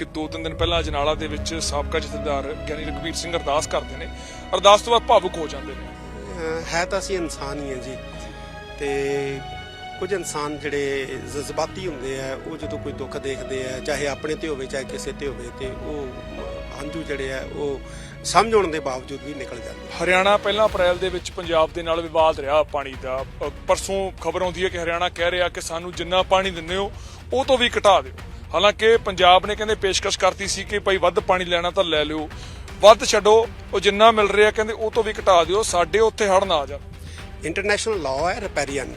ਕਿ ਦੋ ਤਿੰਨ ਦਿਨ ਪਹਿਲਾਂ ਅਜਨਾਲਾ ਦੇ ਵਿੱਚ ਸਾਬਕਾ ਜਥੇਦਾਰ ਗਿਆਨੀ ਰਘਵੀਰ ਸਿੰਘ ਅਰਦਾਸ ਕਰਦੇ ਨੇ। ਅਰਦਾਸ ਤੋਂ ਬਾਅਦ ਭਾਵੁਕ ਹੋ ਜਾਂਦੇ ਨੇ। ਹੈ ਤਾਂ ਅਸੀਂ ਇਨਸਾਨ ਹੀ ਹਾਂ ਜੀ। ਤੇ ਕੁਝ ਇਨਸਾਨ ਜਿਹੜੇ ਜਜ਼ਬਾਤੀ ਹੁੰਦੇ ਆ ਉਹ ਜਦੋਂ ਕੋਈ ਦੁੱਖ ਦੇਖਦੇ ਆ ਚਾਹੇ ਆਪਣੇ ਤੇ ਹੋਵੇ ਚਾਹੇ ਕਿਸੇ ਤੇ ਹੋਵੇ ਤੇ ਉਹ ਹੰਝੂ ਜਿਹੜੇ ਆ ਉਹ ਸਮਝਾਉਣ ਦੇ ਬਾਵਜੂਦ ਵੀ ਨਿਕਲ ਜਾਂਦੇ। ਹਰਿਆਣਾ ਪਹਿਲਾਂ ਅਪ੍ਰੈਲ ਦੇ ਵਿੱਚ ਪੰਜਾਬ ਦੇ ਨਾਲ ਵਿਵਾਦ ਰਿਹਾ ਪਾਣੀ ਦਾ। ਪਰਸੋਂ ਖਬਰ ਆਉਂਦੀ ਹੈ ਕਿ ਹਰਿਆਣਾ ਕਹਿ ਰਿਹਾ ਕਿ ਸਾਨੂੰ ਜਿੰਨਾ ਪਾਣੀ ਦਿੰਦੇ ਹੋ ਉਹ ਤੋਂ ਵੀ ਘਟਾ ਦਿਓ। ਹਾਲਾਂਕਿ ਪੰਜਾਬ ਨੇ ਕਹਿੰਦੇ ਪੇਸ਼ਕਸ਼ ਕਰਤੀ ਸੀ ਕਿ ਭਾਈ ਵੱਧ ਪਾਣੀ ਲੈਣਾ ਤਾਂ ਲੈ ਲਿਓ। ਵੱਧ ਛੱਡੋ, ਉਹ ਜਿੰਨਾ ਮਿਲ ਰਿਹਾ ਕਹਿੰਦੇ ਉਹ ਤੋਂ ਵੀ ਘਟਾ ਦਿਓ, ਸਾਡੇ ਉੱਥੇ ਹੜ ਨਾ ਆ ਜਾਣ। ਇੰਟਰਨੈਸ਼ਨਲ ਲਾਅ ਹੈ ਰਿਪੈਰੀਅਨ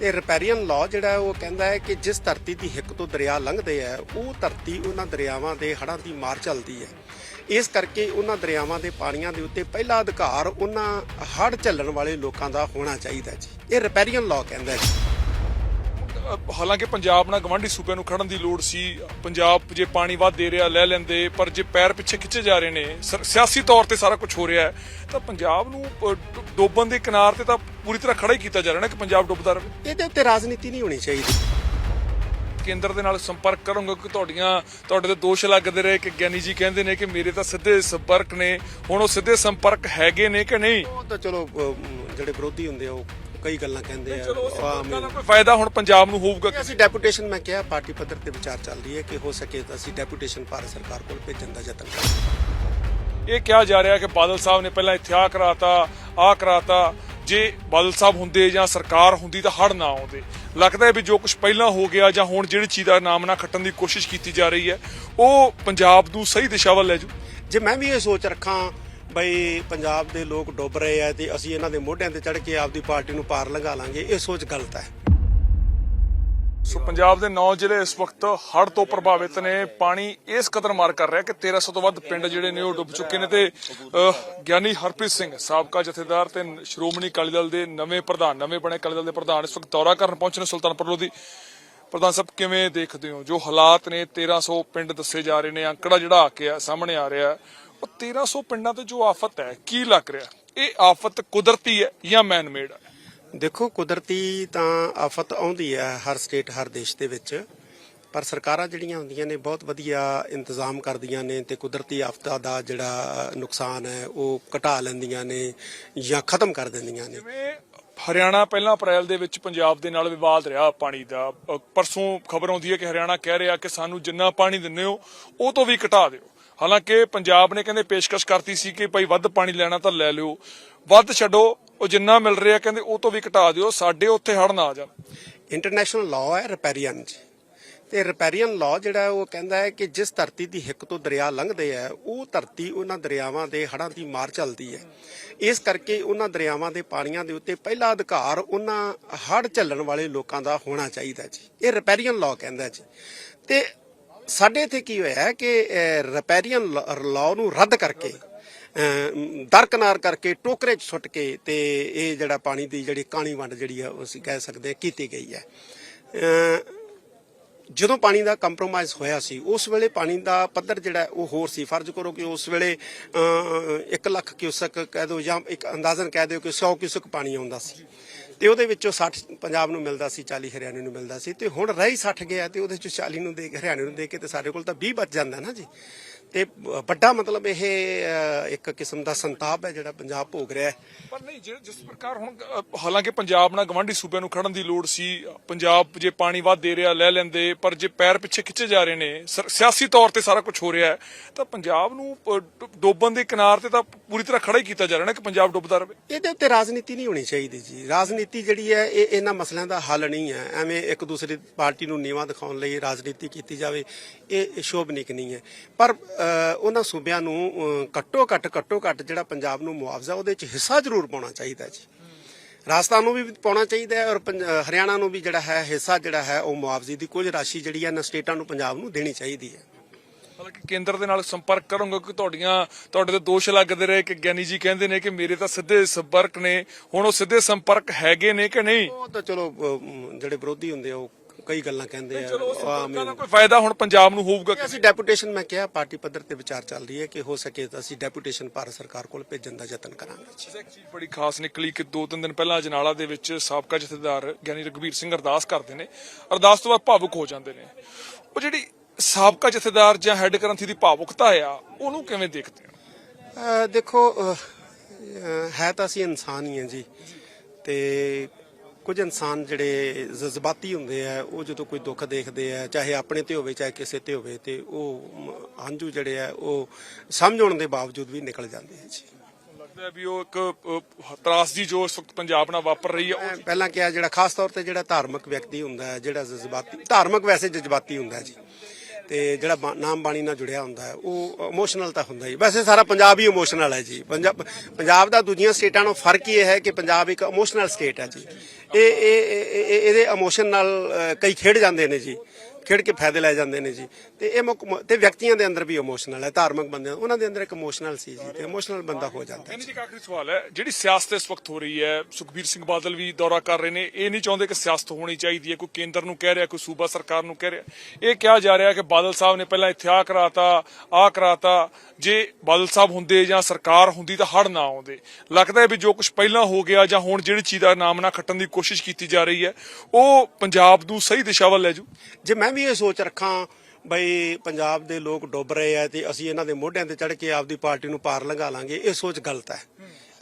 ਤੇ ਰਿਪੈਰੀਅਨ ਲਾਅ ਜਿਹੜਾ ਉਹ ਕਹਿੰਦਾ ਹੈ ਕਿ ਜਿਸ ਧਰਤੀ ਦੀ ਹਿੱਕ ਤੋਂ ਦਰਿਆ ਲੰਘਦੇ ਆ, ਉਹ ਧਰਤੀ ਉਹਨਾਂ ਦਰਿਆਵਾਂ ਦੇ ਹੜ੍ਹਾਂ ਦੀ ਮਾਰ ਚੱਲਦੀ ਹੈ। ਇਸ ਕਰਕੇ ਉਹਨਾਂ ਦਰਿਆਵਾਂ ਦੇ ਪਾਣੀਆਂ ਦੇ ਉੱਤੇ ਪਹਿਲਾ ਅਧਿਕਾਰ ਉਹਨਾਂ ਹੜ੍ਹ ਝੱਲਣ ਵਾਲੇ ਲੋਕਾਂ ਦਾ ਹੋਣਾ ਚਾਹੀਦਾ ਜੀ। ਇਹ ਰਿਪੈਰੀਅਨ ਲਾਅ ਕਹਿੰਦਾ ਹੈ ਜੀ। ਹਾਲਾਂਕਿ ਪੰਜਾਬ ਨਾਲ ਗਵਾਂਢੀ ਸੂਬਿਆਂ ਨੂੰ ਖੜਨ ਦੀ ਲੋੜ ਸੀ। ਪੰਜਾਬ ਜੇ ਪਾਣੀ ਵੱਧ ਦੇ ਰਿਹਾ ਲੈ ਲੈਂਦੇ ਪਰ ਜੇ ਪੈਰ ਪਿੱਛੇ ਖਿੱਚੇ ਜਾ ਰਹੇ ਨੇ ਸਿਆਸੀ ਤੌਰ ਤੇ ਸਾਰਾ ਕੁਝ ਹੋ ਰਿਹਾ ਹੈ ਤਾਂ ਪੰਜਾਬ ਨੂੰ ਡੋਬਣ ਦੇ ਕਿਨਾਰ ਤੇ ਤਾਂ ਪੂਰੀ ਤਰ੍ਹਾਂ ਖੜਾ ਹੀ ਕੀਤਾ ਜਾ ਰਿਹਾ ਨਾ ਕਿ ਪੰਜਾਬ ਡੁੱਬਦਾ ਰਹੇ। ਇਹਦੇ ਉੱਤੇ ਰਾਜਨੀਤੀ ਨਹੀਂ ਹੋਣੀ ਚਾਹੀਦੀ। ਕੇਂਦਰ ਦੇ ਨਾਲ ਸੰਪਰਕ ਕਰੋਗੇ ਕਿ ਤੁਹਾਡੀਆਂ ਤੁਹਾਡੇ ਤੇ ਦੋਸ਼ ਲੱਗਦੇ ਰਹੇ ਕਿ ਗਿਆਨੀ ਜੀ ਕਹਿੰਦੇ ਨੇ ਕਿ ਮੇਰੇ ਤਾਂ ਸਿੱਧੇ ਸੰਪਰਕ ਨੇ ਹੁਣ ਉਹ ਸਿੱਧੇ ਸੰਪਰਕ ਹੈਗੇ ਨੇ ਕਿ ਨਹੀਂ? ਉਹ ਤਾਂ ਚਲੋ ਜਿਹੜੇ ਵਿਰੋਧੀ ਹੁੰਦੇ ਆ ਉਹ ਕਈ ਗੱਲਾਂ ਕਹਿੰਦੇ ਆ ਚਲੋ ਆਮ ਦਾ ਕੋਈ ਫਾਇਦਾ ਹੁਣ ਪੰਜਾਬ ਨੂੰ ਹੋਊਗਾ ਕਿ ਅਸੀਂ ਡੈਪੂਟੇਸ਼ਨ ਮੈਂ ਕਿਹਾ ਪਾਰਟੀ ਪੱਧਰ ਤੇ ਵਿਚਾਰ ਚੱਲ ਰਹੀ ਹੈ ਕਿ ਹੋ ਸਕੇ ਤਾਂ ਅਸੀਂ ਡੈਪੂਟੇਸ਼ਨ ਭਾਰਤ ਸਰਕਾਰ ਕੋਲ ਭੇਜਣ ਦਾ ਯਤਨ ਕਰਾਂਗੇ ਇਹ ਕਿਹਾ ਜਾ ਰਿਹਾ ਕਿ ਬਾਦਲ ਸਾਹਿਬ ਨੇ ਪਹਿਲਾਂ ਇੱਥੇ ਆ ਕਰਾਤਾ ਆ ਕਰਾਤਾ। ਜੇ ਬਾਦਲ ਸਾਹਿਬ ਹੁੰਦੇ ਜਾਂ ਸਰਕਾਰ ਹੁੰਦੀ ਤਾਂ ਹੜ ਨਾ ਆਉਂਦੇ। ਲੱਗਦਾ ਹੈ ਵੀ ਜੋ ਕੁਝ ਪਹਿਲਾਂ ਹੋ ਗਿਆ ਜਾਂ ਹੁਣ ਜਿਹੜੀ ਚੀਜ਼ ਦਾ ਨਾਮ ਨਾ ਖੱਟਣ ਦੀ ਕੋਸ਼ਿਸ਼ ਕੀਤੀ ਜਾ ਰਹੀ ਹੈ ਉਹ ਪੰਜਾਬ ਨੂੰ ਸਹੀ ਦਿਸ਼ਾ ਵੱਲ ਲੈ ਜੂ। ਜੇ ਮੈਂ ਵੀ ਇਹ ਸੋਚ ਰੱਖਾਂ ਬਈ ਪੰਜਾਬ ਦੇ ਲੋਕ ਡੁੱਬ ਰਹੇ ਆ ਤੇ ਅਸੀਂ ਇਹਨਾਂ ਦੇ ਮੋਢਿਆਂ ਤੇ ਚੜ ਕੇ ਆਪਦੀ ਪਾਰਟੀ ਨੂੰ ਪਾਰ ਲੰਘਾ ਲਾਂਗੇ, ਇਹ ਸੋਚ ਗਲਤ ਹੈ। ਸੋ ਪੰਜਾਬ ਦੇ 9 ਜ਼ਿਲ੍ਹੇ ਇਸ ਵਕਤ ਹੜ੍ਹ ਤੋਂ ਪ੍ਰਭਾਵਿਤ ਨੇ। ਪਾਣੀ ਇਸ ਕਦਰ ਮਾਰ ਕਰ ਰਿਹਾ ਕਿ 1300 ਤੋਂ ਵੱਧ ਪਿੰਡ ਜਿਹੜੇ ਨੇ ਉਹ ਡੁੱਬ ਚੁੱਕੇ ਨੇ ਤੇ ਗਿਆਨੀ ਹਰਪ੍ਰੀਤ ਸਿੰਘ ਸਾਬਕਾ ਜਥੇਦਾਰ ਤੇ ਸ਼੍ਰੋਮਣੀ ਅਕਾਲੀ ਦਲ ਦੇ ਨਵੇਂ ਪ੍ਰਧਾਨ, ਨਵੇਂ ਬਣੇ ਅਕਾਲੀ ਦਲ ਦੇ ਪ੍ਰਧਾਨ ਇਸ ਵਕਤ ਦੌਰਾ ਕਰਨ ਪਹੁੰਚੇ ਨੇ ਸੁਲਤਾਨਪੁਰ ਲੋਧੀ। ਪ੍ਰਧਾਨ ਸਾਹਿਬ, ਕਿਵੇਂ ਦੇਖਦੇ ਹੋ ਜੋ ਹਾਲਾਤ ਨੇ 1300 ਪਿੰਡ ਦੱਸੇ ਜਾ ਰਹੇ ਨੇ, ਅੰਕੜਾ ਜਿਹੜਾ ਆ ਕੇ ਸਾਹਮਣੇ ਆ ਰਿਹਾ। 1300 ਪਿੰਡਾਂ ਤੇ ਜੋ ਆਫਤ ਹੈ ਕੀ ਲੱਗ ਰਿਹਾ? ਇਹ ਆਫਤ ਕੁਦਰਤੀ ਹੈ ਜਾਂ ਮੈਨ ਮੇਡ ਹੈ? ਦੇਖੋ ਕੁਦਰਤੀ ਤਾਂ ਆਫਤ ਆਉਂਦੀ ਹੈ ਹਰ ਸਟੇਟ ਹਰ ਦੇਸ਼ ਦੇ ਵਿੱਚ ਪਰ ਸਰਕਾਰਾਂ ਜਿਹੜੀਆਂ ਹੁੰਦੀਆਂ ਨੇ ਬਹੁਤ ਵਧੀਆ ਇੰਤਜ਼ਾਮ ਕਰਦੀਆਂ ਨੇ ਤੇ ਕੁਦਰਤੀ ਆਫਤਾਂ ਦਾ ਜਿਹੜਾ ਨੁਕਸਾਨ ਹੈ ਉਹ ਘਟਾ ਲੈਂਦੀਆਂ ਨੇ ਜਾਂ ਖਤਮ ਕਰ ਦਿੰਦੀਆਂ ਨੇ। ਜਿਵੇਂ ਹਰਿਆਣਾ ਪਹਿਲਾਂ ਅਪ੍ਰੈਲ ਦੇ ਵਿੱਚ ਪੰਜਾਬ ਦੇ ਨਾਲ ਵਿਵਾਦ ਰਿਹਾ ਪਾਣੀ ਦਾ ਪਰਸੋਂ ਖਬਰ ਆਉਂਦੀ ਹੈ ਕਿ ਹਰਿਆਣਾ ਕਹਿ ਰਿਹਾ ਕਿ ਸਾਨੂੰ ਜਿੰਨਾ ਪਾਣੀ ਦਿੰਦੇ ਹੋ ਉਹ ਤੋਂ ਵੀ ਘਟਾ ਦਿਓ। ਹਾਲਾਂਕਿ ਪੰਜਾਬ ਨੇ ਕਹਿੰਦੇ ਪੇਸ਼ਕਸ਼ ਕਰਤੀ ਸੀ ਕਿ ਭਾਈ ਵੱਧ ਪਾਣੀ ਲੈਣਾ ਤਾਂ ਲੈ ਲਿਓ। ਵੱਧ ਛੱਡੋ, ਉਹ ਜਿੰਨਾ ਮਿਲ ਰਿਹਾ ਕਹਿੰਦੇ ਉਹ ਤੋਂ ਵੀ ਘਟਾ ਦਿਓ, ਸਾਡੇ ਉੱਥੇ ਹੜ ਨਾ ਆ ਜਾਣ। ਇੰਟਰਨੈਸ਼ਨਲ ਲਾਅ ਹੈ ਰਿਪੈਰੀਅਨ ਤੇ ਰਿਪੈਰੀਅਨ ਲਾਅ ਜਿਹੜਾ ਉਹ ਕਹਿੰਦਾ ਹੈ ਕਿ ਜਿਸ ਧਰਤੀ ਦੀ ਹਿੱਕ ਤੋਂ ਦਰਿਆ ਲੰਘਦੇ ਆ, ਉਹ ਧਰਤੀ ਉਹਨਾਂ ਦਰਿਆਵਾਂ ਦੇ ਹੜ੍ਹਾਂ ਦੀ ਮਾਰ ਚੱਲਦੀ ਹੈ। ਇਸ ਕਰਕੇ ਉਹਨਾਂ ਦਰਿਆਵਾਂ ਦੇ ਪਾਣੀਆਂ ਦੇ ਉੱਤੇ ਪਹਿਲਾ ਅਧਿਕਾਰ ਉਹਨਾਂ ਹੜ੍ਹ ਝੱਲਣ ਵਾਲੇ ਲੋਕਾਂ ਦਾ ਹੋਣਾ ਚਾਹੀਦਾ ਜੀ। ਇਹ ਰਿਪੈਰੀਅਨ ਲਾਅ ਕਹਿੰਦਾ ਜੀ। ਤੇ ਸਾਡੇ ਇੱਥੇ ਕੀ ਹੋਇਆ ਹੈ ਕਿ ਰਿਪੈਰੀਅਨ ਲਾਅ ਨੂੰ ਰੱਦ ਕਰਕੇ ਦਰਕਨਾਰ ਕਰਕੇ ਟੋਕਰੇ 'ਚ ਸੁੱਟ ਕੇ ਤੇ ਇਹ ਜਿਹੜਾ ਪਾਣੀ ਦੀ ਜਿਹੜੀ ਕਾਣੀ ਵੰਡ ਜਿਹੜੀ ਆ, ਉਹ ਅਸੀਂ ਕਹਿ ਸਕਦੇ ਹਾਂ ਕੀਤੀ ਗਈ ਹੈ। ਜਦੋਂ ਪਾਣੀ ਦਾ ਕੰਪਰੋਮਾਈਜ਼ ਹੋਇਆ ਸੀ, ਉਸ ਵੇਲੇ ਪਾਣੀ ਦਾ ਪੱਧਰ ਜਿਹੜਾ ਉਹ ਹੋਰ ਸੀ। ਫਰਜ਼ ਕਰੋ ਕਿ ਉਸ ਵੇਲੇ 1 ਲੱਖ ਕਿਊਸਕ ਕਹਿ ਦਿਓ ਜਾਂ ਇੱਕ ਅੰਦਾਜ਼ਨ ਕਹਿ ਦਿਓ ਕਿ 100 ਕਿਊਸਕ ਪਾਣੀ ਆਉਂਦਾ ਸੀ। ਤੇ ਉਹਦੇ ਵਿੱਚੋਂ 60 ਪੰਜਾਬ ਨੂੰ ਮਿਲਦਾ ਸੀ 40 ਹਰਿਆਣੇ ਨੂੰ ਮਿਲਦਾ ਸੀ। ਤੇ ਹੁਣ ਰਹੀ 60 ਗਿਆ ਤੇ ਉਹਦੇ ਚੋਂ 40 ਨੂੰ ਦੇ ਹਰਿਆਣੇ ਨੂੰ ਦੇ ਕੇ ਤੇ ਸਾਡੇ ਕੋਲ ਤਾਂ 20 ਬਚ ਜਾਂਦਾ ਨਾ ਜੀ। ਤੇ ਵੱਡਾ ਮਤਲਬ ਇਹ ਇੱਕ ਕਿਸਮ ਦਾ ਸੰਤਾਪ ਹੈ ਜਿਹੜਾ ਪੰਜਾਬ ਭੋਗ ਰਿਹਾ ਹੈ। ਪਰ ਨਹੀਂ ਜਿਹੜੇ ਜਿਸ ਪ੍ਰਕਾਰ ਹੁਣ ਅ, ਹਾਲਾਂਕਿ ਪੰਜਾਬ ਨਾਲ ਗਵਾਂਢੀ ਸੂਬਿਆਂ ਨੂੰ ਖੜਨ ਦੀ ਲੋੜ ਸੀ ਪੰਜਾਬ ਜੇ ਪਾਣੀ ਵੱਧ ਦੇ ਰਿਹਾ ਲੈ ਲੈਂਦੇ ਪਰ ਜੇ ਪੈਰ ਪਿੱਛੇ ਖਿੱਚੇ ਜਾ ਰਹੇ ਨੇ ਸਰ- ਸਿਆਸੀ ਤੌਰ ਤੇ ਸਾਰਾ ਕੁਝ ਹੋ ਰਿਹਾ ਹੈ ਤਾਂ ਪੰਜਾਬ ਨੂੰ ਅ, ਡ- ਡੋਬਣ ਦੇ ਕਿਨਾਰ ਤੇ ਤਾਂ ਪੂਰੀ ਤਰ੍ਹਾਂ ਖੜਾ ਹੀ ਕੀਤਾ ਜਾ ਰਿਹਾ ਨਾ ਕਿ ਪੰਜਾਬ ਡੁੱਬਦਾ ਰਹੇ। ਇਹਦੇ ਉੱਤੇ ਰਾਜਨੀਤੀ ਨਹੀਂ ਹੋਣੀ ਚਾਹੀਦੀ ਜੀ। ਰਾਜਨੀਤੀ ਜਿਹੜੀ ਹੈ ਇਹ ਇਹਨਾਂ ਮਸਲਿਆਂ ਦਾ ਹੱਲ ਨਹੀਂ ਹੈ। ਐਵੇਂ ਇੱਕ ਦੂਸਰੀ ਪਾਰਟੀ ਨੂੰ ਨੀਵਾ ਦਿਖਾਉਣ ਲਈ ਰਾਜਨੀਤੀ ਕੀਤੀ ਜਾਵੇ ਇਹ ਸ਼ੋਭਨੀਕ ਨਹੀਂ ਹੈ। ਪਰ ਉਹਨਾਂ ਸੂਬਿਆਂ ਨੂੰ ਘੱਟੋ ਘੱਟ ਘੱਟੋ ਘੱਟ ਜਿਹੜਾ ਪੰਜਾਬ ਨੂੰ ਮੁਆਵਜ਼ਾ ਉਹਦੇ ਵਿੱਚ ਹਿੱਸਾ ਜ਼ਰੂਰ ਪਾਉਣਾ ਚਾਹੀਦਾ ਜੀ। ਰਾਜਸਥਾਨ ਨੂੰ ਵੀ ਪਾਉਣਾ ਚਾਹੀਦਾ ਹੈ ਔਰ ਹਰਿਆਣਾ ਨੂੰ ਵੀ ਜਿਹੜਾ ਹੈ ਹਿੱਸਾ ਜਿਹੜਾ ਹੈ ਉਹ ਮੁਆਵਜ਼ੇ ਦੀ ਕੁਝ ਰਾਸ਼ੀ ਜਿਹੜੀ ਹੈ ਨਾ ਸਟੇਟਾਂ ਨੂੰ ਪੰਜਾਬ ਨੂੰ ਦੇਣੀ ਚਾਹੀਦੀ ਹੈ। ਹਾਲਾਂਕਿ ਕੇਂਦਰ ਦੇ ਨਾਲ ਸੰਪਰਕ ਕਰੋਗੇ ਕਿ ਤੁਹਾਡੀਆਂ ਤੁਹਾਡੇ ਤੇ ਦੋਸ਼ ਲੱਗਦੇ ਰਹੇ ਕਿ ਗਿਆਨੀ ਜੀ ਕਹਿੰਦੇ ਨੇ ਕਿ ਮੇਰੇ ਤਾਂ ਸਿੱਧੇ ਸੰਪਰਕ ਨੇ ਹੁਣ ਉਹ ਸਿੱਧੇ ਸੰਪਰਕ ਹੈਗੇ ਨੇ ਕਿ ਨਹੀਂ? ਉਹ ਤਾਂ ਚਲੋ ਜਿਹੜੇ ਵਿਰੋਧੀ ਹੁੰਦੇ ਆ ਉਹ ਕਈ ਗੱਲਾਂ ਕਹਿੰਦੇ ਆ ਚਲੋ ਉਸ ਦਾ ਕੋਈ ਫਾਇਦਾ ਹੁਣ ਪੰਜਾਬ ਨੂੰ ਹੋਊਗਾ ਕਿ ਅਸੀਂ ਡੈਪੂਟੇਸ਼ਨ ਮੈਂ ਕਿਹਾ ਪਾਰਟੀ ਪੱਧਰ ਤੇ ਵਿਚਾਰ ਚੱਲ ਰਹੀ ਹੈ ਕਿ ਹੋ ਸਕੇ ਤਾਂ ਅਸੀਂ ਡੈਪੂਟੇਸ਼ਨ ਭਾਰਤ ਸਰਕਾਰ ਕੋਲ ਭੇਜਣ ਦਾ ਯਤਨ ਕਰਾਂਗੇ। ਇੱਕ ਚੀਜ਼ ਬੜੀ ਖਾਸ ਨਿਕਲੀ ਕਿ ਦੋ ਤਿੰਨ ਦਿਨ ਪਹਿਲਾਂ ਅਜਨਾਲਾ ਦੇ ਵਿੱਚ ਸਾਬਕਾ ਜਥੇਦਾਰ ਗਿਆਨੀ ਰਘਵੀਰ ਸਿੰਘ ਅਰਦਾਸ ਕਰਦੇ ਨੇ। ਅਰਦਾਸ ਤੋਂ ਬਾਅਦ ਭਾਵੁਕ ਹੋ ਜਾਂਦੇ ਨੇ। ਉਹ ਜਿਹੜੀ ਸਾਬਕਾ ਜਥੇਦਾਰ ਜਾਂ ਹੈੱਡ ਗ੍ਰੰਥੀ ਦੀ ਭਾਵੁਕਤਾ ਆ ਉਹਨੂੰ ਕਿਵੇਂ ਦੇਖਦੇ ਹੋ? ਦੇਖੋ ਹੈ ਤਾਂ ਅਸੀਂ ਇਨਸਾਨ ਹੀ ਹਾਂ ਜੀ। ਤੇ ਕੁਝ ਇਨਸਾਨ ਜਿਹੜੇ ਜਜ਼ਬਾਤੀ ਹੁੰਦੇ ਆ ਉਹ ਜਦੋਂ ਕੋਈ ਦੁੱਖ ਦੇਖਦੇ ਆ ਚਾਹੇ ਆਪਣੇ ਤੇ ਹੋਵੇ ਚਾਹੇ ਕਿਸੇ ਤੇ ਹੋਵੇ ਤੇ ਉਹ ਹੰਝੂ ਜਿਹੜੇ ਆ ਉਹ ਸਮਝਾਉਣ ਦੇ ਬਾਵਜੂਦ ਵੀ ਨਿਕਲ ਜਾਂਦੇ ਆ ਜੀ। ਲੱਗਦਾ ਵੀ ਉਹ ਇੱਕ ਅਹ, ਤਰਾਸਦੀ ਜੋ ਇਸ ਵਕਤ ਪੰਜਾਬ ਨਾਲ ਵਾਪਰ ਰਹੀ ਹੈ ਪਹਿਲਾਂ ਕਿਹਾ ਜਿਹੜਾ ਖਾਸ ਤੌਰ ਤੇ ਜਿਹੜਾ ਧਾਰਮਿਕ ਵਿਅਕਤੀ ਹੁੰਦਾ ਹੈ ਜਿਹੜਾ ਜਜ਼ਬਾਤੀ ਧਾਰਮਿਕ ਵੈਸੇ ਜਜ਼ਬਾਤੀ ਹੁੰਦਾ ਜੀ। ਤੇ ਜਿਹੜਾ ਨਾਮ ਬਾਣੀ ਨਾਲ ਜੁੜਿਆ ਹੁੰਦਾ ਹੈ, ਉਹ ਇਮੋਸ਼ਨਲ ਤਾਂ ਹੁੰਦਾ ਹੀ। ਵੈਸੇ ਸਾਰਾ ਪੰਜਾਬ ਹੀ ਇਮੋਸ਼ਨਲ ਹੈ ਜੀ। ਪੰਜਾਬ ਪੰਜਾਬ ਦਾ ਦੂਜੀਆਂ ਸਟੇਟਾਂ ਨਾਲੋਂ ਫ਼ਰਕ ਇਹ ਹੈ ਕਿ ਪੰਜਾਬ ਇੱਕ ਇਮੋਸ਼ਨਲ ਸਟੇਟ ਹੈ ਜੀ। ਇਹ ਇਹ ਇਹਦੇ ਇਮੋਸ਼ਨ ਨਾਲ ਕਈ ਖੇਡ ਜਾਂਦੇ ਨੇ ਜੀ। ਖੇਡ ਕੇ ਫਾਇਦੇ ਲੈ ਜਾਂਦੇ ਨੇ ਜੀ। ਤੇ ਇਹ ਮੁੱਖ ਮ- ਤੇ ਵਿਅਕਤੀਆਂ ਦੇ ਅੰਦਰ ਵੀ ਇਮੋਸ਼ਨਲ ਹੈ ਧਾਰਮਿਕ ਬੰਦਿਆਂ ਉਹਨਾਂ ਦੇ ਅੰਦਰ ਇੱਕ ਇਮੋਸ਼ਨਲ ਸੀ ਜੀ ਤੇ ਇਮੋਸ਼ਨਲ ਬੰਦਾ ਹੋ ਜਾਂਦਾ ਹੈ ਜੀ ਇੱਕ ਆਖਰੀ ਸਵਾਲ ਹੈ ਜਿਹੜੀ ਸਿਆਸਤ ਇਸ ਵਕਤ ਹੋ ਰਹੀ ਹੈ ਸੁਖਬੀਰ ਸਿੰਘ ਬਾਦਲ ਵੀ ਦੌਰਾ ਕਰ ਰਹੇ ਨੇ ਇਹ ਨਹੀਂ ਚਾਹੁੰਦੇ ਕਿ ਸਿਆਸਤ ਹੋਣੀ ਚਾਹੀਦੀ ਹੈ ਕੋਈ ਕੇਂਦਰ ਨੂੰ ਕਹਿ ਰਿਹਾ ਕੋਈ ਸੂਬਾ ਸਰਕਾਰ ਨੂੰ ਕਹਿ ਰਿਹਾ। ਇਹ ਕਿਹਾ ਜਾ ਰਿਹਾ ਕਿ ਬਾਦਲ ਸਾਹਿਬ ਨੇ ਪਹਿਲਾਂ ਇੱਥੇ ਆ ਕਰਾਤਾ ਆ ਕਰਾਤਾ ਜੇ ਬਾਦਲ ਸਾਹਿਬ ਹੁੰਦੇ ਜਾਂ ਸਰਕਾਰ ਹੁੰਦੀ ਤਾਂ ਹੜ ਨਾ ਆਉਂਦੇ। ਲੱਗਦਾ ਹੈ ਵੀ ਜੋ ਕੁਝ ਪਹਿਲਾਂ ਹੋ ਗਿਆ ਜਾਂ ਹੁਣ ਜਿਹੜੀ ਚੀਜ਼ ਦਾ ਨਾਮ ਨਾ ਖੱਟਣ ਦੀ ਕੋਸ਼ਿਸ਼ ਕੀਤੀ ਜਾ ਰਹੀ ਹੈ, ਉਹ ਪੰਜਾਬ ਨੂੰ ਸਹੀ ਦਿਸ਼ਾ ਵੱਲ ਲੈ ਜੂ ਜੇ ਮੈਂ ਵੀ ਇਹ ਸੋਚ ਰੱਖਾਂ, ਬਈ ਪੰਜਾਬ ਦੇ ਲੋਕ ਡੁੱਬ ਰਹੇ ਆ ਤੇ ਅਸੀਂ ਇਹਨਾਂ ਦੇ ਮੋਢਿਆਂ ਤੇ ਚੜ ਕੇ ਆਪਦੀ ਪਾਰਟੀ ਨੂੰ ਪਾਰ ਲੰਘਾ ਲਾਂਗੇ, ਇਹ ਸੋਚ ਗਲਤ ਹੈ।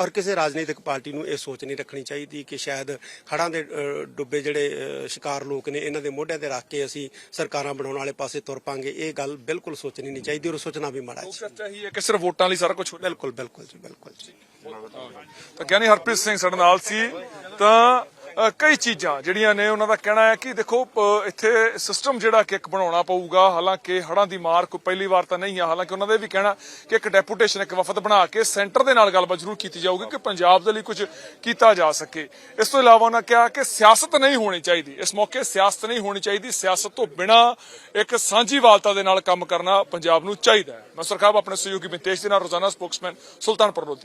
ਔਰ ਕਿਸੇ ਰਾਜਨੀਤਿਕ ਪਾਰਟੀ ਨੂੰ ਇਹ ਸੋਚ ਨਹੀਂ ਰੱਖਣੀ ਚਾਹੀਦੀ ਕਿ ਸ਼ਾਇਦ ਹੜਾਂ ਦੇ ਡੁੱਬੇ ਜਿਹੜੇ ਸ਼ਿਕਾਰ ਲੋਕ ਨੇ ਇਹਨਾਂ ਦੇ ਮੋਢਿਆਂ ਤੇ ਰੱਖ ਕੇ ਅਸੀਂ ਸਰਕਾਰਾਂ ਬਣਾਉਣ ਵਾਲੇ ਪਾਸੇ ਤੁਰ ਪਾਂਗੇ। ਇਹ ਗੱਲ ਬਿਲਕੁਲ ਸੋਚਣੀ ਨਹੀਂ ਚਾਹੀਦੀ ਔਰ ਸੋਚਣਾ ਵੀ ਮਾੜਾ ਹੀ। ਕਿ ਸਿਰਫ ਵੋਟਾਂ ਲਈ ਸਾਰਾ ਕੁਝ ਬਿਲਕੁਲ ਬਿਲਕੁਲ ਜੀ ਬਿਲਕੁਲ ਜੀ। ਤਾਂ ਗਿਆਨੀ ਹਰਪ੍ਰੀਤ ਸਿੰਘ ਸਾਡੇ ਨਾਲ ਸੀ ਤਾਂ ਕਈ ਚੀਜ਼ਾਂ ਜਿਹੜੀਆਂ ਨੇ ਉਹਨਾਂ ਦਾ ਕਹਿਣਾ ਹੈ ਕਿ ਦੇਖੋ ਇੱਥੇ ਸਿਸਟਮ ਜਿਹੜਾ ਕਿ ਇੱਕ ਬਣਾਉਣਾ ਪਊਗਾ, ਹਾਲਾਂਕਿ ਹੜਾਂ ਦੀ ਮਾਰ ਕੋਈ ਪਹਿਲੀ ਵਾਰ ਤਾਂ ਨਹੀਂ ਆ, ਹਾਲਾਂਕਿ ਉਹਨਾਂ ਦਾ ਇਹ ਵੀ ਕਹਿਣਾ ਕਿ ਇੱਕ ਡੈਪੂਟੇਸ਼ਨ ਇੱਕ ਵਫਦ ਬਣਾ ਕੇ ਸੈਂਟਰ ਦੇ ਨਾਲ ਗੱਲਬਾਤ ਜ਼ਰੂਰ ਕੀਤੀ ਜਾਊਗੀ ਕਿ ਪੰਜਾਬ ਦੇ ਲਈ ਕੁਝ ਕੀਤਾ ਜਾ ਸਕੇ। ਇਸ ਤੋਂ ਇਲਾਵਾ ਉਹਨਾਂ ਕਿਹਾ ਕਿ ਸਿਆਸਤ ਨਹੀਂ ਹੋਣੀ ਚਾਹੀਦੀ। ਇਸ ਮੌਕੇ ਸਿਆਸਤ ਨਹੀਂ ਹੋਣੀ ਚਾਹੀਦੀ। ਸਿਆਸਤ ਤੋਂ ਬਿਨਾ ਇੱਕ ਸਾਂਝੀਵਾਲਤਾ ਦੇ ਨਾਲ ਕੰਮ ਕਰਨਾ ਪੰਜਾਬ ਨੂੰ ਚਾਹੀਦਾ ਹੈ। ਮੈਂ ਸਰਕਾਰ ਆਪਣੇ ਸਹਿਯੋਗੀ ਮਿਤੇਸ਼ ਦੇ ਨਾਲ ਰੋਜ਼ਾਨਾ ਸਪੋਕਸਮੈਨ ਸੁਲਤਾਨਪੁਰ ਲੋਧੀ।